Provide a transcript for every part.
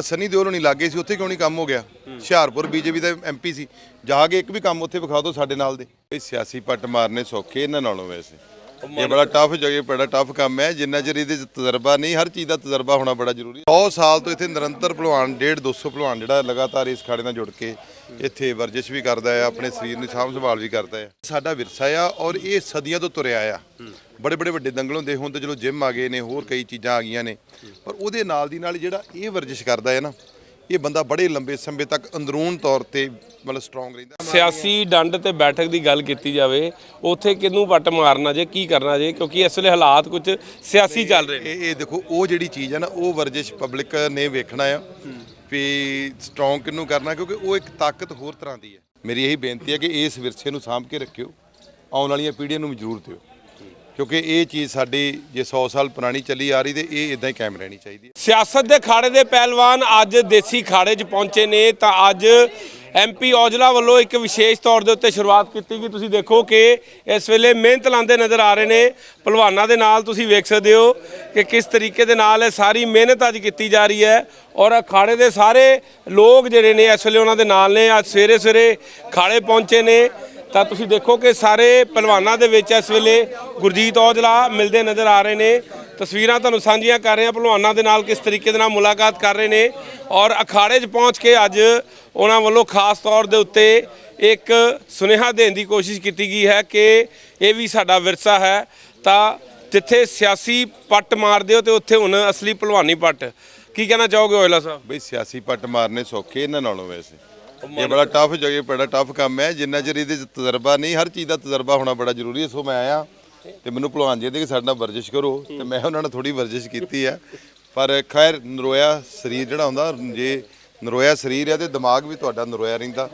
ਆ ਸਨੀ ਦਿਓਲ ਨਹੀਂ ਲੱਗੇ ਸੀ ਉੱਥੇ ਕਿਉਂ ਨਹੀਂ ਕੰਮ ਹੋ ਗਿਆ? ਹੁਸ਼ਿਆਰਪੁਰ ਬੀਜੇਪੀ ਦਾ ਐਮਪੀ ਸੀ। ਜਾ ਕੇ ਇੱਕ ਵੀ ਕੰਮ ਉੱਥੇ ਵਿਖਾ ਦਿਓ ਸਾਡੇ ਨਾਲ ਦੇ। ਇਹ ਸਿਆਸੀ ਪੱਟ ਮਾਰਨੇ ਸੌਖੇ ਇਹਨਾਂ ਨਾਲੋਂ ਵੈਸੇ। ਇਹ ਬੜਾ ਟਫ ਜਗ੍ਹਾ ਬੜਾ ਟਫ ਕੰਮ ਹੈ। ਜਿੰਨਾ ਚਿਰ ਇਹਦੇ ਤਜਰਬਾ ਨਹੀਂ ਹਰ ਚੀਜ਼ ਦਾ ਤਜਰਬਾ ਹੋਣਾ ਬੜਾ ਜ਼ਰੂਰੀ ਹੈ। 100 ਸਾਲ ਤੋਂ ਇੱਥੇ ਨਿਰੰਤਰ ਭਲਵਾਨ 1.5 200 ਭਲਵਾਨ ਜਿਹੜਾ ਲਗਾਤਾਰ ਇਸ ਖਾੜੇ ਨਾਲ ਜੁੜ ਕੇ ਇੱਥੇ ਵਰਜਿਸ਼ ਵੀ ਕਰਦਾ ਹੈ ਆਪਣੇ ਸਰੀਰ ਨੂੰ ਸਾਂਭ ਸੰਭਾਲ ਵੀ ਕਰਦਾ ਹੈ। ਸਾਡਾ ਵਿਰਸਾ ਆ ਔਰ ਇਹ ਸਦੀਆਂ ਤੋਂ ਤੁਰਿਆ ਆ। ਬੜੇ ਬੜੇ ਵੱਡੇ ਦੰਗਲ ਹੁੰਦੇ ਹੁਣ ਤਾਂ ਚਲੋ ਜਿਮ ਆ ਗਏ ਨੇ ਹੋਰ ਕਈ ਚੀਜ਼ਾਂ ਆ ਗਈਆਂ ਨੇ। ਪਰ ਉਹਦੇ ਨਾਲ ਦੀ ਨਾਲ ਜਿਹੜਾ ਇਹ ਵਰਜਿਸ਼ ਕਰਦਾ ਹੈ ਨਾ ਇਹ ਬੰਦਾ ਬੜੇ ਲੰਬੇ ਸਮੇਂ ਤੱਕ ਅੰਦਰੂਨ ਤੌਰ ਤੇ ਮਤਲਬ ਸਟਰੋਂਗ ਰਹਿੰਦਾ। ਸਿਆਸੀ ਡੰਡ ਤੇ ਬੈਠਕ ਦੀ ਗੱਲ ਕੀਤੀ ਜਾਵੇ ਉੱਥੇ ਕਿਹਨੂੰ ਵੱਟ ਮਾਰਨਾ ਜੇ ਕੀ ਕਰਨਾ ਜੇ? ਕਿਉਂਕਿ ਇਸ ਵੇਲੇ ਹਾਲਾਤ ਕੁਝ ਸਿਆਸੀ ਚੱਲ ਰਹੇ ਨੇ। ਇਹ ਇਹ ਦੇਖੋ ਉਹ ਜਿਹੜੀ ਚੀਜ਼ ਹੈ ਨਾ ਉਹ ਵਰਜਿਸ਼ ਪਬਲਿਕ ਨੇ ਵੇਖਣਾ ਆ। ਵੀ ਸਟਰੋਂਗ ਕਿਹਨੂੰ ਕਰਨਾ, ਕਿਉਂਕਿ ਉਹ ਇੱਕ ਤਾਕਤ ਹੋਰ ਤਰ੍ਹਾਂ ਦੀ ਹੈ। ਮੇਰੀ ਇਹੀ ਬੇਨਤੀ ਹੈ ਕਿ ਇਸ ਵਿਰਸੇ ਨੂੰ ਸਾਂਭ ਕੇ ਰੱਖਿਓ, ਆਉਣ ਵਾਲੀਆਂ ਪੀੜ੍ਹੀਆਂ ਨੂੰ ਜ਼ਰੂਰ ਦਿਓ। ਕਿਉਂਕਿ ਇਹ ਚੀਜ਼ ਸਾਡੀ ਜੇ 100 ਸਾਲ ਪੁਰਾਣੀ ਚੱਲੀ ਆ ਰਹੀ ਤੇ ਇਹ ਇਦਾਂ ਹੀ ਕਾਇਮ ਰਹਿਣੀ ਚਾਹੀਦੀ ਹੈ। ਸਿਆਸਤ ਦੇ ਖਾੜੇ ਦੇ ਪਹਿਲਵਾਨ ਅੱਜ ਦੇਸੀ ਖਾੜੇ 'ਚ ਪਹੁੰਚੇ ਨੇ ਤਾਂ ਅੱਜ ਐਮਪੀ ਔਜਲਾ ਵੱਲੋਂ ਇੱਕ ਵਿਸ਼ੇਸ਼ ਤੌਰ ਦੇ ਉੱਤੇ ਸ਼ੁਰੂਆਤ ਕੀਤੀ ਗਈ ਤੁਸੀਂ ਦੇਖੋ ਕਿ ਇਸ ਵੇਲੇ ਮਿਹਨਤ ਲਾਉਂਦੇ ਨਜ਼ਰ ਆ ਰਹੇ ਨੇ। ਪਹਿਲਵਾਨਾਂ ਦੇ ਨਾਲ ਤੁਸੀਂ ਵੇਖ ਸਕਦੇ ਹੋ ਕਿ ਕਿਸ ਤਰੀਕੇ ਦੇ ਨਾਲ ਇਹ ਸਾਰੀ ਮਿਹਨਤ ਅੱਜ ਕੀਤੀ ਜਾ ਰਹੀ ਹੈ ਔਰ ਅਖਾੜੇ ਦੇ ਸਾਰੇ ਲੋਕ ਜਿਹੜੇ ਨੇ ਇਸ ਵੇਲੇ ਉਹਨਾਂ ਦੇ ਨਾਲ ਨੇ। ਅੱਜ ਸਵੇਰੇ ਸਵੇਰੇ ਖਾੜੇ ਪਹੁੰਚੇ ਨੇ। ਤਾਂ ਤੁਸੀਂ ਦੇਖੋ ਕਿ ਸਾਰੇ ਪਹਿਲਵਾਨਾਂ ਦੇ ਵਿੱਚ ਇਸ ਵੇਲੇ ਗੁਰਜੀਤ ਔਜਲਾ ਮਿਲਦੇ ਨਜ਼ਰ ਆ ਰਹੇ ਨੇ। ਤਸਵੀਰਾਂ ਤੁਹਾਨੂੰ ਸਾਂਝੀਆਂ ਕਰ ਰਹੇ ਹਾਂ। ਪਹਿਲਵਾਨਾਂ ਦੇ ਨਾਲ ਕਿਸ ਤਰੀਕੇ ਦੇ ਨਾਲ ਮੁਲਾਕਾਤ ਕਰ ਰਹੇ ਨੇ ਔਰ ਅਖਾੜੇ 'ਚ ਪਹੁੰਚ ਕੇ ਅੱਜ ਉਹਨਾਂ ਵੱਲੋਂ ਖਾਸ ਤੌਰ ਦੇ ਉੱਤੇ ਇੱਕ ਸੁਨੇਹਾ ਦੇਣ ਦੀ ਕੋਸ਼ਿਸ਼ ਕੀਤੀ ਗਈ ਹੈ ਕਿ ਇਹ ਵੀ ਸਾਡਾ ਵਿਰਸਾ ਹੈ। ਤਾਂ ਜਿੱਥੇ ਸਿਆਸੀ ਪੱਟ ਮਾਰਦੇ ਹੋ ਤੇ ਉੱਥੇ ਹੁਣ ਅਸਲੀ ਪਹਿਲਵਾਨੀ ਪੱਟ। ਕੀ ਕਹਿਣਾ ਚਾਹੋਗੇ ਔਜਲਾ ਸਾਹਿਬ? ਬਈ ਸਿਆਸੀ ਪੱਟ ਮਾਰਨੇ ਸੌਖੇ ਇਹਨਾਂ ਨਾਲੋਂ ਵੈਸੇ। ਇਹ ਬੜਾ ਟਫ ਜਗ੍ਹਾ ਬੜਾ ਟਫ ਕੰਮ ਹੈ। ਜਿੰਨਾ ਚਿਰ ਇਹਦੇ ਤਜਰਬਾ ਨਹੀਂ ਹਰ ਚੀਜ਼ ਦਾ ਤਜਰਬਾ ਹੋਣਾ ਬੜਾ ਜ਼ਰੂਰੀ ਹੈ। ਸੋ ਮੈਂ ਆਇਆ ਤੇ ਮੈਨੂੰ ਭਲਵਾਨ ਜੀ ਦੇ ਕਿ ਸਾਡੇ ਨਾਲ ਵਰਜਿਸ਼ ਕਰੋ ਤੇ ਮੈਂ ਉਹਨਾਂ ਨਾਲ ਥੋੜੀ ਵਰਜਿਸ਼ ਕੀਤੀ ਆ। ਪਰ ਖੈਰ ਨਰੋਇਆ ਸਰੀਰ ਜਿਹੜਾ ਹੁੰਦਾ, ਜੇ ਨਰੋਇਆ ਸਰੀਰ ਆ ਤੇ ਦਿਮਾਗ ਵੀ ਤੁਹਾਡਾ ਨਰੋਇਆ ਰਹਿੰਦਾ।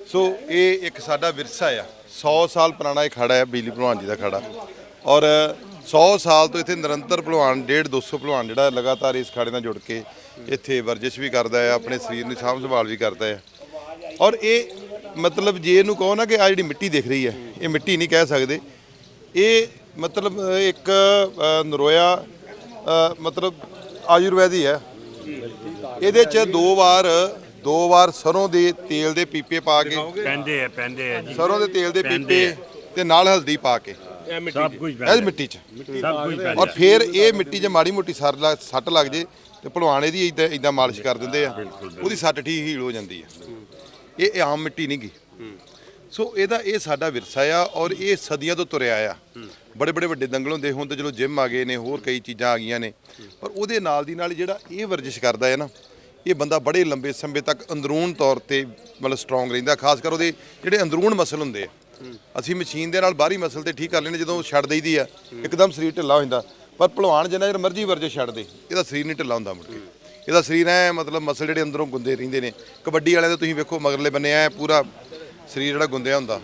ਸੋ ਇਹ ਇੱਕ ਸਾਡਾ ਵਿਰਸਾ ਆ। 100 ਸਾਲ ਪੁਰਾਣਾ ਇਹ ਖੜਾ ਹੈ ਬਿਜਲੀ ਭਲਵਾਨ ਜੀ ਦਾ ਖੜਾ। ਔਰ 100 ਸਾਲ ਤੋਂ ਇੱਥੇ ਨਿਰੰਤਰ ਭਲਵਾਨ 1.5 200 ਭਲਵਾਨ ਜਿਹੜਾ ਲਗਾਤਾਰ ਇਸ ਖਾੜੇ ਨਾਲ ਜੁੜ ਕੇ ਇੱਥੇ ਵਰਜਿਸ਼ ਵੀ ਕਰਦਾ ਹੈ ਆਪਣੇ ਸਰੀਰ ਨੂੰ ਸਾਂਭ ਸੰਭਾਲ ਵੀ ਕਰਦਾ ਹੈ ਔਰ ਇਹ ਮਤਲਬ ਜੇ ਇਹਨੂੰ ਕਹੋ ਨਾ ਕਿ ਆ ਜਿਹੜੀ ਮਿੱਟੀ ਦਿਖ ਰਹੀ ਹੈ ਇਹ ਮਿੱਟੀ ਨਹੀਂ ਕਹਿ ਸਕਦੇ। ਇਹ ਮਤਲਬ ਇੱਕ ਨਰੋਇਆ ਮਤਲਬ ਆਯੁਰਵੈਦੀ ਹੈ। ਇਹਦੇ ਚ ਦੋ ਵਾਰ ਦੋ ਵਾਰ ਸਰੋਂ ਦੇ ਤੇਲ ਦੇ ਪੀਪੇ ਪਾ ਕੇ ਪੈਂਦੇ ਆ ਪੈਂਦੇ ਆ ਜੀ। ਸਰੋਂ ਦੇ ਤੇਲ ਦੇ ਪੀਪੇ ਤੇ ਨਾਲ ਹਲਦੀ ਪਾ ਕੇ। ਇਹ ਮਿੱਟੀ ਸਭ ਕੁਝ ਇਹ ਮਿੱਟੀ 'ਚ। ਸਭ ਕੁਝ ਪੈਂਦਾ। ਔਰ ਫਿਰ ਇਹ ਮਿੱਟੀ 'ਚ ਮਾੜੀ ਮੋਟੀ ਸਰ ਲੱਗ ਸੱਟ ਲੱਗ ਜੇ ਤੇ ਭਲਵਾਨ ਇਹਦੀ ਇਦਾਂ ਇਦਾਂ ਮਾਲਿਸ਼ ਕਰ ਦਿੰਦੇ ਆ। ਉਹਦੀ ਸੱਟ ਠੀਕ ਹੀਲ ਹੋ ਜਾਂਦੀ ਹੈ ਇਹ ਇਹ ਆਮ ਮਿੱਟੀ ਨਹੀਂ ਗੀ ਸੋ ਇਹਦਾ ਇਹ ਸਾਡਾ ਵਿਰਸਾ ਆ ਔਰ ਇਹ ਸਦੀਆਂ ਤੋਂ ਤੁਰਿਆ ਆ। ਬੜੇ ਬੜੇ ਵੱਡੇ ਦੰਗਲ ਹੁੰਦੇ ਹੁਣ ਤਾਂ ਚਲੋ ਜਿਮ ਆ ਗਏ ਨੇ, ਹੋਰ ਕਈ ਚੀਜ਼ਾਂ ਆ ਗਈਆਂ ਨੇ। ਪਰ ਉਹਦੇ ਨਾਲ ਦੀ ਨਾਲ ਜਿਹੜਾ ਇਹ ਵਰਜਿਸ਼ ਕਰਦਾ ਹੈ ਨਾ, ਇਹ ਬੰਦਾ ਬੜੇ ਲੰਬੇ ਸਮੇਂ ਤੱਕ ਅੰਦਰੂਨ ਤੌਰ ਤੇ ਮਤਲਬ ਸਟਰੋਂਗ ਰਹਿੰਦਾ, ਖਾਸ ਕਰ ਉਹਦੇ ਜਿਹੜੇ ਅੰਦਰੂਨ ਮਸਲ ਹੁੰਦੇ ਆ। ਅਸੀਂ ਮਸ਼ੀਨ ਦੇ ਨਾਲ ਬਾਹਰੀ ਮਸਲ ਤੇ ਠੀਕ ਕਰ ਲੈਣੇ ਜਦੋਂ ਛੱਡ ਦਈਦੀ ਆ, ਇੱਕਦਮ ਸਰੀਰ ਢਿੱਲਾ ਹੋ ਜਾਂਦਾ। ਪਰ ਭਲਵਾਨ ਜਿੰਨਾ ਚਿਰ ਮਰਜ਼ੀ ਵਰਜਿਸ਼ ਛੱਡ ਦੇ, ਇਹਦਾ ਸਰੀਰ ਨਹੀਂ ਢਿੱਲਾ ਹੁੰਦਾ ਮੁੜ ਕੇ। ਇਹਦਾ ਸਰੀਰ ਐ ਮਤਲਬ ਮਸਲ ਜਿਹੜੇ ਅੰਦਰੋਂ ਗੁੰਦੇ ਰਹਿੰਦੇ ਨੇ। ਕਬੱਡੀ ਵਾਲਿਆਂ ਦੇ ਤੁਸੀਂ ਵੇਖੋ ਮਗਰਲੇ ਬੰਨੇ ਐ, ਪੂਰਾ ਸਰੀਰ ਜਿਹੜਾ ਗੁੰਦਿਆ ਹੁੰਦਾ।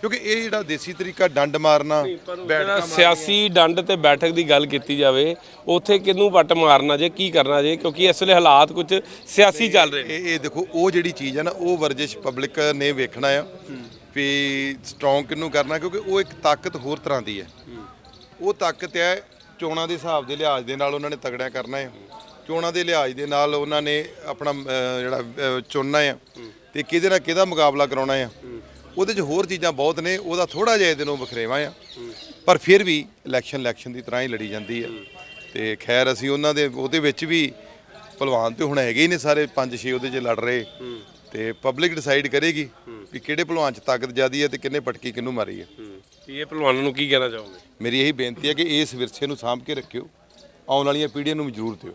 ਕਿਉਂਕਿ ਇਹ ਜਿਹੜਾ ਦੇਸੀ ਤਰੀਕਾ ਡੰਡ ਮਾਰਨਾ ਜਿਹੜਾ ਸਿਆਸੀ ਡੰਡ ਤੇ ਬੈਠਕ ਦੀ ਗੱਲ ਕੀਤੀ ਜਾਵੇ ਉੱਥੇ ਕਿਹਨੂੰ ਵੱਟ ਮਾਰਨਾ ਜੇ ਕੀ ਕਰਨਾ ਜੇ? ਕਿਉਂਕਿ ਇਸ ਵੇਲੇ ਹਾਲਾਤ ਕੁਝ ਸਿਆਸੀ ਚੱਲ ਰਹੇ ਨੇ। ਇਹ ਇਹ ਦੇਖੋ ਉਹ ਜਿਹੜੀ ਚੀਜ਼ ਹੈ ਨਾ ਉਹ ਵਰਜਿਸ਼ ਪਬਲਿਕ ਨੇ ਵੇਖਣਾ ਆ ਵੀ ਸਟਰੋਂਗ ਕਿਹਨੂੰ ਕਰਨਾ ਕਿਉਂਕਿ ਉਹ ਇੱਕ ਤਾਕਤ ਹੋਰ ਤਰ੍ਹਾਂ ਦੀ ਹੈ। ਉਹ ਤਾਕਤ ਹੈ ਚੋਣਾਂ ਦੇ ਹਿਸਾਬ ਦੇ ਲਿਹਾਜ਼ ਦੇ ਨਾਲ ਉਹਨਾਂ ਨੇ ਤਗੜਿਆ ਕਰਨਾ ਹੈ ਚੋਣਾਂ ਦੇ ਲਿਹਾਜ਼ ਦੇ ਨਾਲ ਉਹਨਾਂ ਨੇ ਆਪਣਾ ਜਿਹੜਾ ਚੁਣਨਾ ਹੈ ਤੇ ਕਿਹਦੇ ਨਾਲ ਕਿਹਦਾ ਮੁਕਾਬਲਾ ਕਰਾਉਣਾ ਹੈ ਉਹਦੇ 'ਚ ਹੋਰ ਚੀਜ਼ਾਂ ਬਹੁਤ ਨੇ ਉਹਦਾ ਥੋੜਾ ਜਿਹਾ ਇਹਦੇ ਨੂੰ ਵਖਰੇਵਾ ਆ। ਪਰ ਫਿਰ ਵੀ ਇਲੈਕਸ਼ਨ ਇਲੈਕਸ਼ਨ ਦੀ ਤਰ੍ਹਾਂ ਹੀ ਲੜੀ ਜਾਂਦੀ ਹੈ ਤੇ ਖੈਰ ਅਸੀਂ ਉਹਨਾਂ ਦੇ ਉਹਦੇ ਵਿੱਚ ਵੀ ਭਲਵਾਨ ਤੇ ਹੁਣ ਹੈਗੇ ਹੀ ਨੇ ਸਾਰੇ 5-6 ਉਹਦੇ 'ਚ ਲੜ ਰਹੇ। ਤੇ ਪਬਲਿਕ ਡਿਸਾਈਡ ਕਰੇਗੀ ਵੀ ਕਿਹੜੇ ਭਲਵਾਨ 'ਚ ਤਾਕਤ ਜ਼ਿਆਦੀ ਹੈ ਤੇ ਕਿੰਨੇ ਪਟਕੀ ਕਿਹਨੂੰ ਮਾਰੀ ਹੈ ਇਹ ਪਹਿਲਵਾਨਾਂ ਨੂੰ ਕੀ ਕਹਿਣਾ ਚਾਹੋਗੇ? ਮੇਰੀ ਇਹੀ ਬੇਨਤੀ ਹੈ ਕਿ ਇਸ ਵਿਰਸੇ ਨੂੰ ਸਾਂਭ ਕੇ ਰੱਖਿਓ। ਆਉਣ ਵਾਲੀਆਂ ਪੀੜ੍ਹੀਆਂ ਨੂੰ ਵੀ ਜ਼ਰੂਰ ਦਿਓ।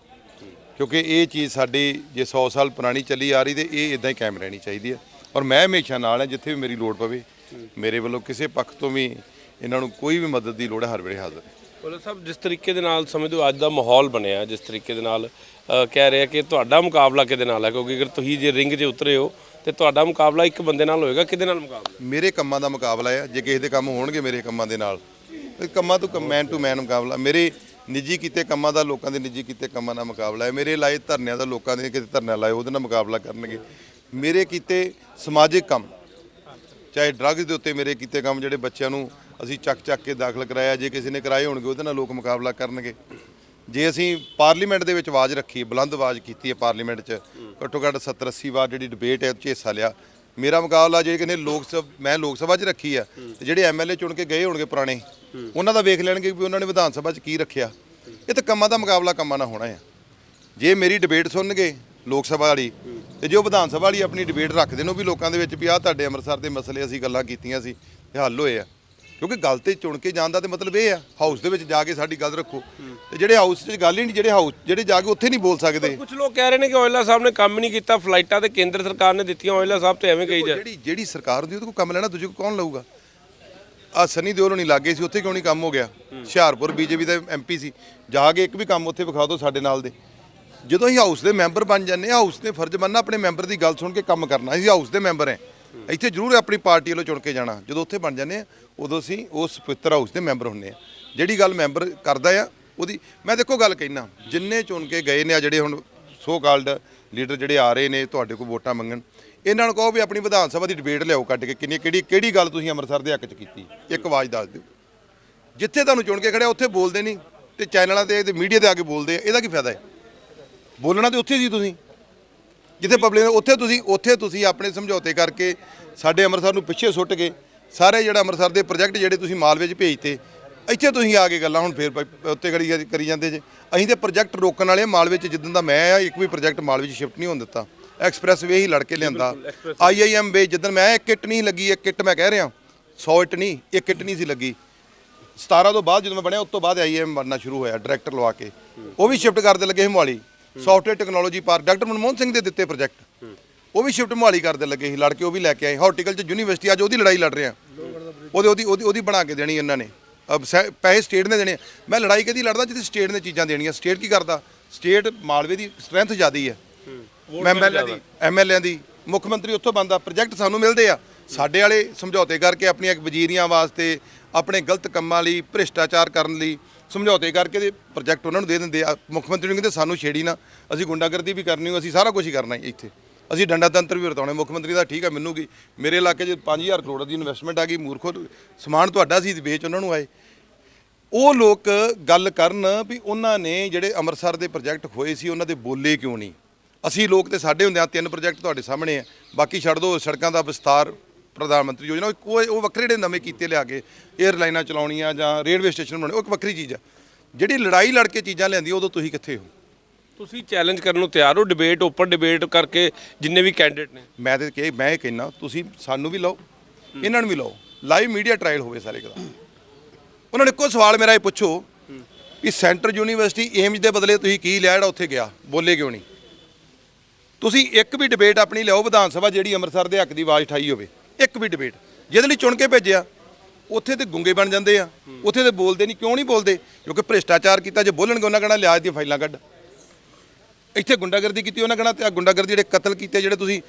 ਕਿਉਂਕਿ ਇਹ ਚੀਜ਼ ਸਾਡੀ ਜੇ 100 ਸਾਲ ਪੁਰਾਣੀ ਚੱਲੀ ਆ ਰਹੀ ਤੇ ਇਹ ਇਦਾਂ ਹੀ ਕਾਇਮ ਰਹਿਣੀ ਚਾਹੀਦੀ ਹੈ। ਔਰ ਮੈਂ ਹਮੇਸ਼ਾ ਨਾਲ ਹਾਂ ਜਿੱਥੇ ਵੀ ਮੇਰੀ ਲੋੜ ਪਵੇ ਮੇਰੇ ਵੱਲੋਂ ਕਿਸੇ ਪੱਖ ਤੋਂ ਵੀ ਇਹਨਾਂ ਨੂੰ ਕੋਈ ਵੀ ਮਦਦ ਦੀ ਲੋੜ ਹੈ ਹਰ ਵੇਲੇ ਹਾਜ਼ਰ ਹੈ। ਬੋਲੇ ਸਾਹਿਬ ਜਿਸ ਤਰੀਕੇ ਦੇ ਨਾਲ ਸਮਝਦੇ ਹੋ ਅੱਜ ਦਾ ਮਾਹੌਲ ਬਣਿਆ ਜਿਸ ਤਰੀਕੇ ਦੇ ਨਾਲ ਅ, ਕਹਿ ਰਿਹਾ ਕਿ ਤੁਹਾਡਾ ਮੁਕਾਬਲਾ ਕਿਹਦੇ ਨਾਲ ਹੈ? ਕਿਉਂਕਿ ਅਗਰ ਤੁਸੀਂ ਜੇ ਰਿੰਗ 'ਚ ਉਤਰੇ ਹੋ ਤੇ ਤੁਹਾਡਾ ਮੁਕਾਬਲਾ ਇੱਕ ਬੰਦੇ ਨਾਲ ਹੋਏਗਾ ਕਿਹਦੇ ਨਾਲ ਮੁਕਾਬਲਾ? ਮੇਰੇ ਕੰਮਾਂ ਦਾ ਮੁਕਾਬਲਾ ਹੈ ਜੇ ਕਿਸੇ ਦੇ ਕੰਮ ਹੋਣਗੇ ਮੇਰੇ ਕੰਮਾਂ ਦੇ ਨਾਲ ਤੇ ਕੰਮਾਂ ਤੋਂ ਮੈਨ ਟੂ ਮੈਨ ਮੁਕਾਬਲਾ। ਮੇਰੇ ਨਿੱਜੀ ਕੀਤੇ ਕੰਮਾਂ ਦਾ ਲੋਕਾਂ ਦੇ ਨਿੱਜੀ ਕੀਤੇ ਕੰਮਾਂ ਨਾਲ ਮੁਕਾਬਲਾ ਹੈ। ਮੇਰੇ ਲਾਏ ਧਰਨਿਆਂ ਦਾ ਲੋਕਾਂ ਦੇ ਕਿਤੇ ਧਰਨਾ ਲਾਏ, ਉਹਦੇ ਨਾਲ ਮੁਕਾਬਲਾ ਕਰਨਗੇ। ਮੇਰੇ ਕੀਤੇ ਸਮਾਜਿਕ ਕੰਮ, ਚਾਹੇ ਡਰੱਗਸ ਦੇ ਉੱਤੇ ਮੇਰੇ ਕੀਤੇ ਕੰਮ, ਜਿਹੜੇ ਬੱਚਿਆਂ ਨੂੰ ਅਸੀਂ ਚੱਕ ਚੱਕ ਕੇ ਦਾਖਲ ਕਰਾਇਆ, ਜੇ ਕਿਸੇ ਨੇ ਕਰਾਏ ਹੋਣਗੇ, ਉਹਦੇ ਨਾਲ ਲੋਕ ਮੁਕਾਬਲਾ ਕਰਨਗੇ। ਜੇ ਅਸੀਂ ਪਾਰਲੀਮੈਂਟ ਦੇ ਵਿੱਚ ਆਵਾਜ਼ ਰੱਖੀ, ਬੁਲੰਦ ਆਵਾਜ਼ ਕੀਤੀ ਹੈ ਪਾਰਲੀਮੈਂਟ 'ਚ, ਘੱਟੋ ਘੱਟ 70 80 ਵਾਰ ਜਿਹੜੀ ਡਿਬੇਟ ਹੈ ਉਹ 'ਚ ਹਿੱਸਾ ਲਿਆ। ਮੇਰਾ ਮੁਕਾਬਲਾ ਜੇ ਕਹਿੰਦੇ ਲੋਕ ਸਭ ਮੈਂ ਲੋਕ ਸਭਾ 'ਚ ਰੱਖੀ ਆ, ਤੇ ਜਿਹੜੇ ਐਮਐਲਏ ਚੁਣ ਕੇ ਗਏ ਹੋਣਗੇ ਪੁਰਾਣੇ, ਉਹਨਾਂ ਦਾ ਵੇਖ ਲੈਣਗੇ ਵੀ ਉਹਨਾਂ ਨੇ ਵਿਧਾਨ ਸਭਾ 'ਚ ਕੀ ਰੱਖਿਆ। ਇਹ ਤਾਂ ਕੰਮਾਂ ਦਾ ਮੁਕਾਬਲਾ ਕੰਮਾਂ ਨਾਲ ਹੋਣਾ ਆ। ਜੇ ਮੇਰੀ ਡਿਬੇਟ ਸੁਣਨਗੇ ਲੋਕ ਸਭਾ ਵਾਲੀ, ਤੇ ਜੋ ਵਿਧਾਨ ਸਭਾ ਵਾਲੀ ਆਪਣੀ ਡਿਬੇਟ ਰੱਖਦੇ ਨੇ, ਉਹ ਵੀ ਲੋਕਾਂ ਦੇ ਵਿੱਚ ਵੀ ਆਹ ਤੁਹਾਡੇ ਅੰਮ੍ਰਿਤਸਰ ਦੇ ਮਸਲੇ ਅਸੀਂ ਗੱਲਾਂ ਕੀਤੀਆਂ ਸੀ, ਤੇ ਹੱਲ ਹੋਏ ਆ। ਕਿਉਂਕਿ ਗੱਲ ਤੇ ਚੁਣ ਕੇ ਜਾਣ ਦਾ ਤੇ ਮਤਲਬ ਇਹ ਆ ਹਾਊਸ ਦੇ ਵਿੱਚ ਜਾ ਕੇ ਸਾਡੀ ਗੱਲ ਰੱਖੋ। ਤੇ ਜਿਹੜੇ ਹਾਊਸ 'ਚ ਗੱਲ ਹੀ ਨਹੀਂ ਜਿਹੜੇ ਹਾਊਸ ਜਿਹੜੇ ਜਾ ਕੇ ਉੱਥੇ ਨਹੀਂ ਬੋਲ ਸਕਦੇ। ਕੁਝ ਲੋਕ ਕਹਿ ਰਹੇ ਨੇ ਕਿ ਔਜਲਾ ਸਾਹਿਬ ਨੇ ਕੰਮ ਨਹੀਂ ਕੀਤਾ ਫਲਾਈਟਾਂ ਤੇ ਕੇਂਦਰ ਸਰਕਾਰ ਨੇ ਦਿੱਤੀਆਂ ਔਜਲਾ ਸਾਹਿਬ ਤੇ ਐਵੇਂ ਕਹੀ ਜਾ ਜਿਹੜੀ ਜਿਹੜੀ ਸਰਕਾਰ ਦੀ ਉਹਦੇ ਕੋਲ ਕੰਮ ਲੈਣਾ ਦੂਜੇ ਕੋਲ ਕੌਣ ਲਊਗਾ? ਆ ਸਨੀ ਦਿਓਲ ਨਹੀਂ ਲੱਗੇ ਸੀ ਉੱਥੇ ਕਿਉਂ ਨਹੀਂ ਕੰਮ ਹੋ ਗਿਆ? ਹੁਸ਼ਿਆਰਪੁਰ ਬੀਜੇਪੀ ਦਾ ਐਮਪੀ ਸੀ। ਜਾ ਕੇ ਇੱਕ ਵੀ ਕੰਮ ਉੱਥੇ ਵਿਖਾ ਦਿਓ ਸਾਡੇ ਨਾਲ ਦੇ। ਜਦੋਂ ਅਸੀਂ ਹਾਊਸ ਦੇ ਮੈਂਬਰ ਬਣ ਜਾਂਦੇ ਹਾਂ ਹਾਊਸ ਨੇ ਫਰਜ਼ ਮੰਨਣਾ ਆਪਣੇ ਮੈਂਬਰ ਦੀ ਗੱਲ ਸੁਣ ਕੇ ਕੰਮ ਕਰਨਾ। ਅਸੀਂ ਹਾਊਸ ਦੇ ਮੈਂਬਰ ਹਾਂ। ਇੱਥੇ ਜ਼ਰੂਰ ਆਪਣੀ ਪਾਰਟੀ ਵੱਲੋਂ ਚੁਣ ਕੇ ਜਾਣਾ। ਜਦੋਂ ਉੱਥੇ ਬਣ ਜਾਂਦੇ ਆ, ਉਦੋਂ ਅਸੀਂ ਉਸ ਪਵਿੱਤਰ ਹਾਊਸ ਦੇ ਮੈਂਬਰ ਹੁੰਨੇ ਆ। ਜਿਹੜੀ ਗੱਲ ਮੈਂਬਰ ਕਰਦਾ ਆ, ਉਹਦੀ ਮੈਂ ਦੇਖੋ ਗੱਲ ਕਹਿਣਾ ਜਿੰਨੇ ਚੁਣ ਕੇ ਗਏ ਨੇ ਆ ਜਿਹੜੇ ਹੁਣ ਸੋ ਕਾਲਡ ਲੀਡਰ ਜਿਹੜੇ ਆ ਰਹੇ ਨੇ, ਤੁਹਾਡੇ ਕੋਲ ਵੋਟਾਂ ਮੰਗਣ, ਇਹਨਾਂ ਨੂੰ ਕਹੋ ਵੀ ਆਪਣੀ ਵਿਧਾਨ ਸਭਾ ਦੀ ਡਿਬੇਟ ਲਿਆਓ ਕੱਢ ਕੇ, ਕਿੰਨੀ ਕਿਹੜੀ ਕਿਹੜੀ ਗੱਲ ਤੁਸੀਂ ਅੰਮ੍ਰਿਤਸਰ ਦੇ ਹੱਕ 'ਚ ਕੀਤੀ? ਇੱਕ ਆਵਾਜ਼ ਦੱਸ ਦਿਓ। ਜਿੱਥੇ ਤੁਹਾਨੂੰ ਚੁਣ ਕੇ ਖੜਿਆ, ਉੱਥੇ ਬੋਲਦੇ ਨਹੀਂ, ਤੇ ਚੈਨਲਾਂ ਤੇ ਤੇ ਮੀਡੀਆ ਤੇ ਆ ਕੇ ਬੋਲਦੇ ਆ, ਇਹਦਾ ਕੀ ਫਾਇਦਾ ਹੈ? ਬੋਲਣਾ ਤੇ ਉੱਥੇ ਸੀ ਤੁਸੀਂ। ਜਿੱਥੇ ਪਬਲਿਕ ਉੱਥੇ ਤੁਸੀਂ ਉੱਥੇ ਤੁਸੀਂ ਆਪਣੇ ਸਮਝੌਤੇ ਕਰਕੇ ਸਾਡੇ ਅੰਮ੍ਰਿਤਸਰ ਨੂੰ ਪਿੱਛੇ ਸੁੱਟ ਕੇ ਸਾਰੇ ਜਿਹੜਾ ਅੰਮ੍ਰਿਤਸਰ ਦੇ ਪ੍ਰੋਜੈਕਟ ਜਿਹੜੇ ਤੁਸੀਂ ਮਾਲਵੇ 'ਚ ਭੇਜਤੇ ਇੱਥੇ ਤੁਸੀਂ ਆ ਕੇ ਗੱਲਾਂ ਹੁਣ ਫੇਰ ਉੱਤੇ ਕਰੀ ਕਰੀ ਜਾਂਦੇ ਜੇ। ਅਸੀਂ ਤੇ ਪ੍ਰੋਜੈਕਟ ਰੋਕਣ ਵਾਲੇ ਮਾਲਵੇ 'ਚ ਜਿੱਦਣ ਦਾ ਮੈਂ ਆ ਇੱਕ ਵੀ ਪ੍ਰੋਜੈਕਟ ਮਾਲਵੇ 'ਚ ਸ਼ਿਫਟ ਨਹੀਂ ਹੋਣ ਦਿੱਤਾ। ਐਕਸਪ੍ਰੈਸ ਵੇ ਹੀ ਲੜ ਕੇ ਲਿਆਂਦਾ ਆਈਆਈਐਮ ਵੇ ਜਿੱਦਣ ਮੈਂ ਇੱਕ ਕਿੱਟ ਨਹੀਂ ਲੱਗੀ ਇੱਕ ਕਿੱਟ ਮੈਂ ਕਹਿ ਰਿਹਾ 100 ਇੱਟ ਨਹੀਂ ਇੱਕ ਕਿੱਟ ਨਹੀਂ ਸੀ ਲੱਗੀ। 17 ਤੋਂ ਬਾਅਦ ਜਦੋਂ ਮੈਂ ਬਣਿਆ ਉਸ ਤੋਂ ਬਾਅਦ ਆਈਐਮ ਬਣਨਾ ਸ਼ੁਰੂ ਹੋਇਆ ਡਾਇਰੈਕਟਰ ਲਵਾ ਕੇ। ਉਹ ਵੀ ਸ਼ਿਫਟ ਕਰਦੇ ਲੱਗੇ ਸੀ Mohali. Software technology park doctor Manmohan Singh ਦੇ ਦਿੱਤੇ ਪ੍ਰੋਜੈਕਟ ਉਹ ਵੀ ਸ਼ਿਫਟ ਮੋਹਾਲੀ ਕਰਦੇ ਲੱਗੇ ਸੀ ਲੜ ਕੇ ਉਹ ਵੀ ਲੈ ਕੇ ਆਏ। ਹਾਰਟੀਕਲਚਰ ਯੂਨੀਵਰਸਿਟੀ ਅੱਜ ਉਹਦੀ ਲੜਾਈ ਲੜ ਰਹੇ ਆ। ਉਹਦੇ ਉਹਦੀ ਉਹਦੀ ਉਹਦੀ ਬਣਾ ਕੇ ਦੇਣੀ ਇਹਨਾਂ ਨੇ। ਪੈਸੇ ਸਟੇਟ ਨੇ ਦੇਣੇ। ਮੈਂ ਲੜਾਈ ਕਦੀ ਲੜਦਾ ਜਿੱਥੇ ਸਟੇਟ ਨੇ ਚੀਜ਼ਾਂ ਦੇਣੀਆਂ। ਸਟੇਟ ਕੀ ਕਰਦਾ? ਸਟੇਟ ਮਾਲਵੇ ਦੀ ਸਟਰੈਂਥ ਜ਼ਿਆਦੀ ਹੈ। ਐਮਐਲਏ ਦੀ ਐਮਐਲਏ ਦੀ। ਮੁੱਖ ਮੰਤਰੀ ਉੱਥੋਂ ਬੰਦਾ ਪ੍ਰੋਜੈਕਟ ਸਾਨੂੰ ਮਿਲਦੇ ਆ। ਸਾਡੇ ਵਾਲੇ ਸਮਝੌਤੇ ਕਰਕੇ ਆਪਣੀਆਂ ਵਜ਼ੀਰੀਆਂ ਵਾਸਤੇ ਆਪਣੇ ਗਲਤ ਕੰਮਾਂ ਲਈ ਭ੍ਰਿਸ਼ਟਾਚਾਰ ਕਰਨ ਲਈ ਸਮਝੌਤੇ ਕਰਕੇ ਤੇ ਪ੍ਰੋਜੈਕਟ ਉਹਨਾਂ ਨੂੰ ਦੇ ਦਿੰਦੇ ਆ। ਮੁੱਖ ਮੰਤਰੀ ਨੂੰ ਕਹਿੰਦੇ, ਸਾਨੂੰ ਛੇੜੀ ਨਾ। ਅਸੀਂ ਗੁੰਡਾਗਰਦੀ ਵੀ ਕਰਨੀ ਹੋ ਅਸੀਂ ਸਾਰਾ ਕੁਝ ਹੀ ਕਰਨਾ ਇੱਥੇ। ਅਸੀਂ ਡੰਡਾ ਤੰਤਰ ਵੀ ਵਰਤਾਉਣੇ ਮੁੱਖ ਮੰਤਰੀ ਦਾ ਠੀਕ ਹੈ ਮੈਨੂੰ ਕੀ ਮੇਰੇ ਇਲਾਕੇ 'ਚ 5000 ਕਰੋੜ ਦੀ ਇਨਵੈਸਟਮੈਂਟ ਆ ਗਈ, ਮੂਰਖੋ। ਸਮਾਨ ਤੁਹਾਡਾ ਸੀ ਵੇਚ ਉਹਨਾਂ ਨੂੰ ਆਏ। ਉਹ ਲੋਕ ਗੱਲ ਕਰਨ ਵੀ ਉਹਨਾਂ ਨੇ ਜਿਹੜੇ ਅੰਮ੍ਰਿਤਸਰ ਦੇ ਪ੍ਰੋਜੈਕਟ ਹੋਏ ਸੀ, ਉਹਨਾਂ ਦੇ ਬੋਲੇ ਕਿਉਂ ਨਹੀਂ? ਅਸੀਂ ਲੋਕ ਤੇ ਸਾਡੇ ਹੁੰਦਿਆਂ ਤਿੰਨ ਪ੍ਰੋਜੈਕਟ ਤੁਹਾਡੇ ਸਾਹਮਣੇ ਆ। ਬਾਕੀ ਛੱਡ ਦਿਓ ਸੜਕਾਂ ਦਾ ਵਿਸਤਾਰ ਪ੍ਰਧਾਨ ਮੰਤਰੀ ਯੋਜਨਾ ਉਹ ਉਹ ਵੱਖਰੇ ਜਿਹੜੇ ਨਵੇਂ ਕੀਤੇ ਲਿਆ ਕੇ 에ਅਰਲਾਈਨਾਂ ਚਲਾਉਣੀਆਂ ਜਾਂ ਰੇਲਵੇ ਸਟੇਸ਼ਨ ਬਣਾਉਣੇ ਉਹ ਇੱਕ ਵੱਖਰੀ ਚੀਜ਼ ਆ। ਜਿਹੜੀ ਲੜਾਈ ਲੜ ਕੇ ਚੀਜ਼ਾਂ ਲਿਆਂਦੀ ਉਦੋਂ ਤੁਸੀਂ ਕਿੱਥੇ ਹੋ? ਤੁਸੀਂ ਚੈਲੰਜ ਕਰਨ ਨੂੰ ਤਿਆਰ ਹੋ ਡਿਬੇਟ ਓਪਨ ਡਿਬੇਟ ਕਰਕੇ ਜਿੰਨੇ ਵੀ ਕੈਂਡੀਡੇਟ ਨੇ? ਮੈਂ ਤੇ ਕਿ ਮੈਂ ਇਹ ਕਹਿਣਾ ਤੁਸੀਂ ਸਾਨੂੰ ਵੀ ਲਓ ਇਹਨਾਂ ਨੂੰ ਵੀ ਲਓ। ਲਾਈਵ ਮੀਡੀਆ ਟ੍ਰਾਇਲ ਹੋਵੇ ਸਾਰੇ ਦਾ। ਉਹਨਾਂ ਨੇ ਇੱਕੋ ਸਵਾਲ ਮੇਰਾ ਇਹ ਪੁੱਛੋ ਵੀ ਸੈਂਟਰ ਯੂਨੀਵਰਸਿਟੀ ਏਮਜ ਦੇ ਬਦਲੇ ਤੁਸੀਂ ਕੀ ਲਿਆ ਜਿਹੜਾ ਉੱਥੇ ਗਿਆ? ਬੋਲੇ ਕਿਉਂ ਨਹੀਂ? ਤੁਸੀਂ ਇੱਕ ਵੀ ਡਿਬੇਟ ਆਪਣੀ ਲਿਆਓ ਵਿਧਾਨ ਸਭਾ ਜਿਹੜੀ ਅੰਮ੍ਰਿਤਸਰ ਦੇ ਹੱਕ ਦੀ ਆਵਾਜ਼ ਉਠਾਈ ਹੋਵੇ। ਇੱਕ ਵੀ ਡਿਬੇਟ ਜਿਹਦੇ ਲਈ ਚੁਣ ਕੇ ਭੇਜਿਆ ਉੱਥੇ ਤੇ ਗੁੰਗੇ ਬਣ ਜਾਂਦੇ ਆ। ਉੱਥੇ ਤੇ ਬੋਲਦੇ ਨਹੀਂ, ਕਿਉਂ ਨਹੀਂ ਬੋਲਦੇ? ਕਿਉਂਕਿ ਭ੍ਰਿਸ਼ਟਾਚਾਰ ਕੀਤਾ, ਜੇ ਬੋਲਣਗੇ ਉਹਨਾਂ ਕਹਿਣਾ, ਲਿਆਜ ਦੀਆਂ ਫਾਈਲਾਂ ਕੱਢ। ਇੱਥੇ ਗੁੰਡਾਗਰਦੀ ਕੀਤੀ, ਉਹਨਾਂ ਕਹਿਣਾ, ਤੇ ਆਹ ਗੁੰਡਾਗਰਦੀ ਜਿਹੜੇ ਕਤਲ ਕੀਤੇ, ਜਿਹੜੇ ਤੁਸੀਂ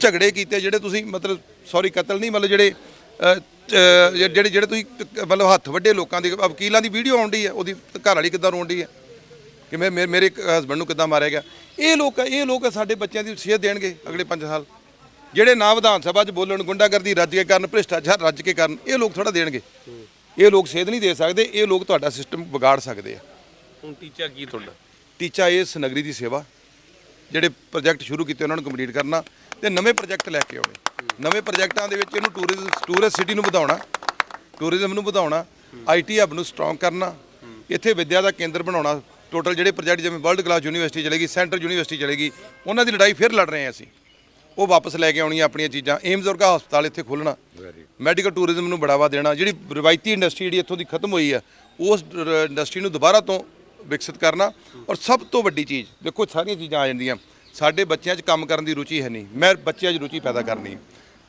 ਝਗੜੇ ਕੀਤੇ, ਜਿਹੜੇ ਤੁਸੀਂ ਮਤਲਬ ਸੌਰੀ ਕਤਲ ਨਹੀਂ, ਮਤਲਬ ਜਿਹੜੇ ਜਿਹੜੇ ਜਿਹੜੇ ਤੁਸੀਂ ਮਤਲਬ ਹੱਥ ਵੱਡੇ ਲੋਕਾਂ ਦੀ, ਵਕੀਲਾਂ ਦੀ ਵੀਡੀਓ ਆਉਂਦੀ ਹੈ ਉਹਦੀ ਘਰ ਵਾਲੀ ਕਿੱਦਾਂ ਰੋਂਦੀ ਹੈ ਕਿ ਮੈਂ ਮੇ- ਮੇਰੇ ਹਸਬੰਡ ਨੂੰ ਕਿੱਦਾਂ ਮਾਰਿਆ ਗਿਆ? ਇਹ ਲੋਕ ਇਹ ਲੋਕ ਸਾਡੇ ਬੱਚਿਆਂ ਦੀ ਸਿਹਤ ਦੇਣਗੇ ਅਗਲੇ 5 ਸਾਲ। ਜਿਹੜੇ ਨਾ ਵਿਧਾਨ ਸਭਾ 'ਚ ਬੋਲਣ ਗੁੰਡਾਗਰਦੀ ਰੱਜ ਕੇ ਕਰਨ ਭ੍ਰਿਸ਼ਟਾਚਾਰ ਰੱਜ ਕੇ ਕਰਨ ਇਹ ਲੋਕ ਥੋੜਾ ਦੇਣਗੇ। ਇਹ ਲੋਕ ਸੇਧ ਨਹੀਂ ਦੇ ਸਕਦੇ ਇਹ ਲੋਕ ਤੁਹਾਡਾ ਸਿਸਟਮ ਵਿਗਾੜ ਸਕਦੇ ਆ। ਹੁਣ ਟੀਚਾ ਕੀ ਤੁਹਾਡਾ? ਟੀਚਾ ਇਸ ਨਗਰੀ ਦੀ ਸੇਵਾ ਜਿਹੜੇ ਪ੍ਰੋਜੈਕਟ ਸ਼ੁਰੂ ਕੀਤੇ ਉਹਨਾਂ ਨੂੰ ਕੰਪਲੀਟ ਕਰਨਾ ਤੇ ਨਵੇਂ ਪ੍ਰੋਜੈਕਟ ਲੈ ਕੇ ਆਉਣੇ। ਨਵੇਂ ਪ੍ਰੋਜੈਕਟਾਂ ਦੇ ਵਿੱਚ ਇਹਨੂੰ ਟੂਰਿਜ਼ਮ ਟੂਰਿਸਟ ਸਿਟੀ ਨੂੰ ਵਧਾਉਣਾ ਟੂਰਿਜ਼ਮ ਨੂੰ ਵਧਾਉਣਾ ਆਈਟੀ ਹੱਬ ਨੂੰ ਸਟਰੋਂਗ ਕਰਨਾ ਇੱਥੇ ਵਿਦਿਆ ਦਾ ਕੇਂਦਰ ਬਣਾਉਣਾ ਟੋਟਲ ਜਿਹੜੇ ਪ੍ਰੋਜੈਕਟ ਜਿਵੇਂ ਵਰਲਡ ਕਲਾਸ ਯੂਨੀਵਰਸਿਟੀ ਚਲੇਗੀ ਸੈਂਟਰ ਯੂਨੀਵਰਸਿਟੀ ਚਲੇਗੀ ਉਹਨਾਂ ਦੀ ਲੜਾਈ ਫਿਰ ਲੜ ਰਹੇ ਹਾਂ ਅਸੀਂ। ਉਹ ਵਾਪਸ ਲੈ ਕੇ ਆਉਣੀਆਂ ਆਪਣੀਆਂ ਚੀਜ਼ਾਂ। ਏਮਜ਼ ਵਰਗਾ ਹਸਪਤਾਲ ਇੱਥੇ ਖੋਲ੍ਹਣਾ। ਮੈਡੀਕਲ ਟੂਰਿਜ਼ਮ ਨੂੰ ਬੜਾਵਾ ਦੇਣਾ। ਜਿਹੜੀ ਰਵਾਇਤੀ ਇੰਡਸਟਰੀ ਜਿਹੜੀ ਇੱਥੋਂ ਦੀ ਖਤਮ ਹੋਈ ਆ ਉਸ ਇੰਡਸਟਰੀ ਨੂੰ ਦੁਬਾਰਾ ਤੋਂ ਵਿਕਸਿਤ ਕਰਨਾ। ਔਰ ਸਭ ਤੋਂ ਵੱਡੀ ਚੀਜ਼ ਦੇਖੋ ਸਾਰੀਆਂ ਚੀਜ਼ਾਂ ਆ ਜਾਂਦੀਆਂ। ਸਾਡੇ ਬੱਚਿਆਂ 'ਚ ਕੰਮ ਕਰਨ ਦੀ ਰੁਚੀ ਹੈ ਨਹੀਂ। ਮੈਂ ਬੱਚਿਆਂ 'ਚ ਰੁਚੀ ਪੈਦਾ ਕਰਨੀ ਹੈ।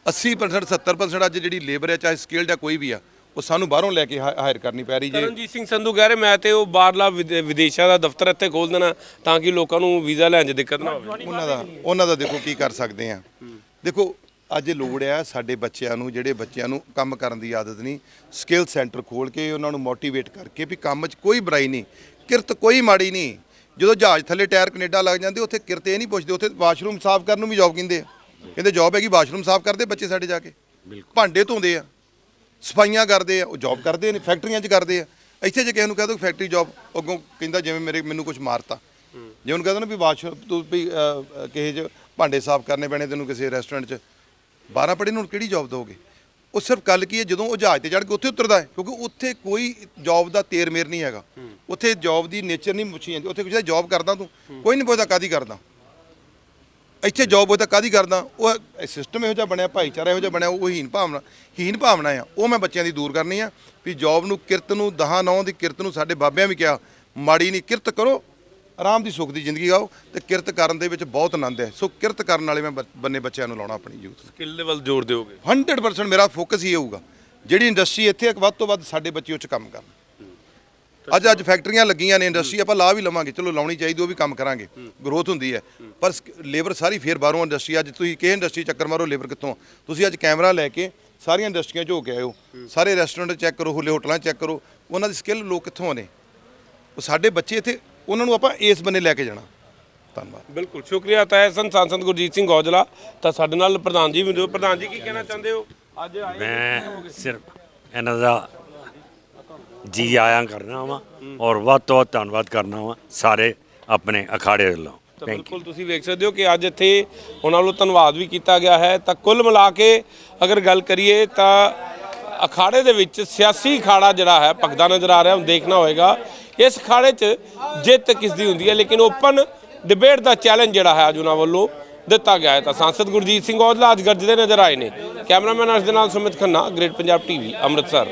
80% 70% ਅੱਜ ਜਿਹੜੀ ਲੇਬਰ ਹੈ ਚਾਹੇ ਸਕਿਲਡ ਹੈ ਕੋਈ ਵੀ ਆ ਉਹ ਸਾਨੂੰ ਬਾਹਰੋਂ ਲੈ ਕੇ ਹਾਇਰ ਕਰਨੀ ਪੈ ਰਹੀ ਜੇ। ਤਰਨਜੀਤ ਸਿੰਘ ਸੰਧੂ ਕਹਿ ਰਹੇ ਮੈਂ ਤੇ ਉਹ ਬਾਹਰਲਾ ਵਿਦੇ- ਵਿਦੇਸ਼ਾਂ ਦਾ ਦਫ਼ਤਰ ਇੱਥੇ ਖੋਲ ਦੇਣਾ ਤਾਂ ਕਿ ਲੋਕਾਂ ਨੂੰ ਵੀਜ਼ਾ ਲੈਣ 'ਚ ਦਿੱਕਤ ਨਾ ਹੋਵੇ। ਉਹਨਾਂ ਦਾ ਉਹਨਾਂ ਦਾ ਦੇਖੋ ਕੀ ਕਰ ਸਕਦੇ ਆ। ਦੇਖੋ ਅੱਜ ਲੋੜ ਆ ਸਾਡੇ ਬੱਚਿਆਂ ਨੂੰ ਜਿਹੜੇ ਬੱਚਿਆਂ ਨੂੰ ਕੰਮ ਕਰਨ ਦੀ ਆਦਤ ਨਹੀਂ ਸਕਿੱਲ ਸੈਂਟਰ ਖੋਲ ਕੇ ਉਹਨਾਂ ਨੂੰ ਮੋਟੀਵੇਟ ਕਰਕੇ ਵੀ ਕੰਮ 'ਚ ਕੋਈ ਬੁਰਾਈ ਨਹੀਂ ਕਿਰਤ ਕੋਈ ਮਾੜੀ ਨਹੀਂ। ਜਦੋਂ ਜਹਾਜ਼ ਥੱਲੇ ਟਾਇਰ ਕੈਨੇਡਾ ਲੱਗ ਜਾਂਦੇ ਉੱਥੇ ਕਿਰਤ ਇਹ ਨਹੀਂ ਪੁੱਛਦੇ ਉੱਥੇ ਵਾਸ਼ਰੂਮ ਸਾਫ਼ ਕਰਨ ਨੂੰ ਵੀ ਜੌਬ ਕਹਿੰਦੇ ਆ। ਕਹਿੰਦੇ ਜੌਬ ਹੈਗੀ ਵਾਸ਼ਰੂਮ ਸਾਫ਼ ਕਰਦੇ ਬੱਚੇ ਸਾਡੇ ਜਾ ਕੇ। ਭਾਂਡੇ ਧੋਂਦੇ ਆ। ਸਫਾਈਆਂ ਕਰਦੇ ਆ ਉਹ ਜੌਬ ਕਰਦੇ ਨੇ ਫੈਕਟਰੀਆਂ 'ਚ ਕਰਦੇ ਆ। ਇੱਥੇ ਜੇ ਕਿਸੇ ਨੂੰ ਕਹਿ ਦੋ ਫੈਕਟਰੀ ਜੌਬ ਅੱਗੋਂ ਕਹਿੰਦਾ ਜਿਵੇਂ ਮੇਰੇ ਮੈਨੂੰ ਕੁਝ ਮਾਰਤਾ। ਜੇ ਉਹਨੂੰ ਕਹਿੰਦਾ ਨਾ ਵੀ ਬਾਦਸ਼ਾਹ ਤੂੰ ਵੀ ਕਿਸੇ ਚ ਭਾਂਡੇ ਸਾਫ਼ ਕਰਨੇ ਪੈਣੇ ਤੈਨੂੰ ਕਿਸੇ ਰੈਸਟੋਰੈਂਟ 'ਚ 12 ਪੜ੍ਹੇ ਨੂੰ ਕਿਹੜੀ ਜੌਬ ਦੋਗੇ ਉਹ ਸਿਰਫ ਗੱਲ ਕੀ ਹੈ ਜਦੋਂ ਉਹ ਜਹਾਜ਼ ਤੇ ਚੜ੍ਹ ਕੇ ਉੱਥੇ ਉਤਰਦਾ ਹੈ ਕਿਉਂਕਿ ਉੱਥੇ ਕੋਈ ਜੌਬ ਦਾ ਤੇਰ ਮੇਰ ਨਹੀਂ ਹੈਗਾ। ਉੱਥੇ ਜੌਬ ਦੀ ਨੇਚਰ ਨਹੀਂ ਪੁੱਛੀ ਜਾਂਦੀ ਉੱਥੇ ਕੁਝ ਜੌਬ ਕਰਦਾ ਤੂੰ ਕੋਈ ਨਹੀਂ ਪੁੱਛਦਾ ਕਾਦੀ ਕਰਦਾ। ਇੱਥੇ ਜੌਬ ਉਹ ਤਾਂ ਕਾਦੀ ਕਰਦਾ? ਉਹ ਸਿਸਟਮ ਇਹੋ ਜਿਹਾ ਬਣਿਆ ਭਾਈਚਾਰਾ ਇਹੋ ਜਿਹਾ ਬਣਿਆ ਉਹ ਹੀਨ ਭਾਵਨਾ ਹੀਨ ਭਾਵਨਾ ਆ। ਉਹ ਮੈਂ ਬੱਚਿਆਂ ਦੀ ਦੂਰ ਕਰਨੀ ਆ ਵੀ ਜੌਬ ਨੂੰ ਕਿਰਤ ਨੂੰ ਦਹਾਂ ਨੌ ਦੀ ਕਿਰਤ ਨੂੰ ਸਾਡੇ ਬਾਬਿਆਂ ਵੀ ਕਿਹਾ ਮਾੜੀ ਨਹੀਂ ਕਿਰਤ ਕਰੋ ਆਰਾਮ ਦੀ ਸੁੱਖ ਦੀ ਜ਼ਿੰਦਗੀ ਆਓ ਤੇ ਕਿਰਤ ਕਰਨ ਦੇ ਵਿੱਚ ਬਹੁਤ ਆਨੰਦ ਹੈ। ਸੋ ਕਿਰਤ ਕਰਨ ਵਾਲੇ ਮੈਂ ਬੰਨੇ ਬੱਚਿਆਂ ਨੂੰ ਲਾਉਣਾ ਆਪਣੀ ਯੂਥ ਸਕਿੱਲ ਦੇ ਵੱਲ ਜ਼ੋਰ ਦਿਓਗੇ? 100% ਮੇਰਾ ਫੋਕਸ ਹੀ ਹੋਊਗਾ। ਜਿਹੜੀ ਇੰਡਸਟਰੀ ਇੱਥੇ ਇੱਕ ਵੱਧ ਤੋਂ ਵੱਧ ਸਾਡੇ ਬੱਚੇ ਉੱਚ ਕੰਮ ਕਰਨ। ਅੱਜ ਅੱਜ ਫੈਕਟਰੀਆਂ ਲੱਗੀਆਂ ਨੇ ਇੰਡਸਟਰੀ ਆਪਾਂ ਲਾ ਵੀ ਲਵਾਂਗੇ। ਚਲੋ ਲਾਉਣੀ ਚਾਹੀਦੀ ਉਹ ਵੀ ਕੰਮ ਕਰਾਂਗੇ। ਗਰੋਥ ਹੁੰਦੀ ਹੈ। ਪਰ ਲੇਬਰ ਸਾਰੀ ਫੇਰ ਬਾਹਰੋਂ ਇੰਡਸਟਰੀ ਅੱਜ ਤੁਸੀਂ ਕਿਸੇ ਇੰਡਸਟਰੀ ਚੱਕਰ ਮਾਰੋ ਲੇਬਰ ਕਿੱਥੋਂ? ਤੁਸੀਂ ਅੱਜ ਕੈਮਰਾ ਲੈ ਕੇ ਸਾਰੀਆਂ ਇੰਡਸਟਰੀਆਂ 'ਚ ਹੋ ਕੇ ਆਇਓ ਸਾਰੇ ਰੈਸਟੋਰੈਂਟ ਚੈੱਕ ਕਰੋ ਹੋਲੇ ਹੋਟਲਾਂ ਚੈੱਕ ਕਰੋ। ਉਹਨਾਂ ਦੀ ਸਕਿੱਲ ਲੋਕ ਕਿੱਥੋਂ ਨੇ ਉਹ ਸਾਡੇ ਬੱਚੇ ਇੱਥੇ ਉਹਨਾਂ ਨੂੰ ਆਪਾਂ ਇਸ ਬੰਨੇ ਲੈ ਕੇ ਜਾਣਾ। ਧੰਨਵਾਦ। ਬਿਲਕੁਲ ਸ਼ੁਕਰੀਆ। ਤੈ ਸੰ ਸੰਸਦ ਗੁਰਜੀਤ ਸਿੰਘ ਔਜਲਾ ਤਾਂ ਸਾਡੇ ਨਾਲ ਪ੍ਰਧਾਨ ਜੀ ਵੀ ਨੇ ਪ੍ਰਧਾਨ ਜੀ ਕੀ ਕਹਿਣਾ ਚਾਹੁੰਦੇ ਹੋ? ਅੱਜ ਆਏ ਮੈਂ ਸਿਰਫ ਇਹਨਾਂ ਦਾ ਜੀ ਆਇਆਂ ਕਰਨਾ ਵਾ ਔਰ ਵੱਧ ਤੋਂ ਵੱਧ ਧੰਨਵਾਦ ਕਰਨਾ ਵਾ ਸਾਰੇ ਆਪਣੇ ਅਖਾੜੇ ਵੱਲੋਂ। ਤਾਂ ਬਿਲਕੁਲ ਤੁਸੀਂ ਵੇਖ ਸਕਦੇ ਹੋ ਕਿ ਅੱਜ ਇੱਥੇ ਉਹਨਾਂ ਵੱਲੋਂ ਧੰਨਵਾਦ ਵੀ ਕੀਤਾ ਗਿਆ ਹੈ। ਤਾਂ ਕੁੱਲ ਮਿਲਾ ਕੇ ਅਗਰ ਗੱਲ ਕਰੀਏ ਤਾਂ ਅਖਾੜੇ ਦੇ ਵਿੱਚ ਸਿਆਸੀ ਅਖਾੜਾ ਜਿਹੜਾ ਹੈ ਭਗਦਾ ਨਜ਼ਰ ਆ ਰਿਹਾ ਹੁਣ ਦੇਖਣਾ ਹੋਏਗਾ। ਇਸ ਅਖਾੜੇ 'ਚ ਜਿੱਤ ਕਿਸ ਦੀ ਹੁੰਦੀ ਹੈ ਲੇਕਿਨ ਓਪਨ ਡਿਬੇਟ ਦਾ ਚੈਲੰਜ ਜਿਹੜਾ ਹੈ ਅੱਜ ਉਹਨਾਂ ਵੱਲੋਂ ਦਿੱਤਾ ਗਿਆ ਹੈ। ਤਾਂ ਸਾਂਸਦ ਗੁਰਜੀਤ ਸਿੰਘ ਔਜਲਾ ਅੱਜ ਗੱਜਦੇ ਨਜ਼ਰ ਆਏ ਨੇ। ਕੈਮਰਾਮੈਨ ਅਰਸ਼ ਦੇ ਨਾਲ ਸੁਮਿਤ ਖੰਨਾ ਗ੍ਰੇਟ ਪੰਜਾਬ ਟੀਵੀ ਅੰਮ੍ਰਿਤਸਰ।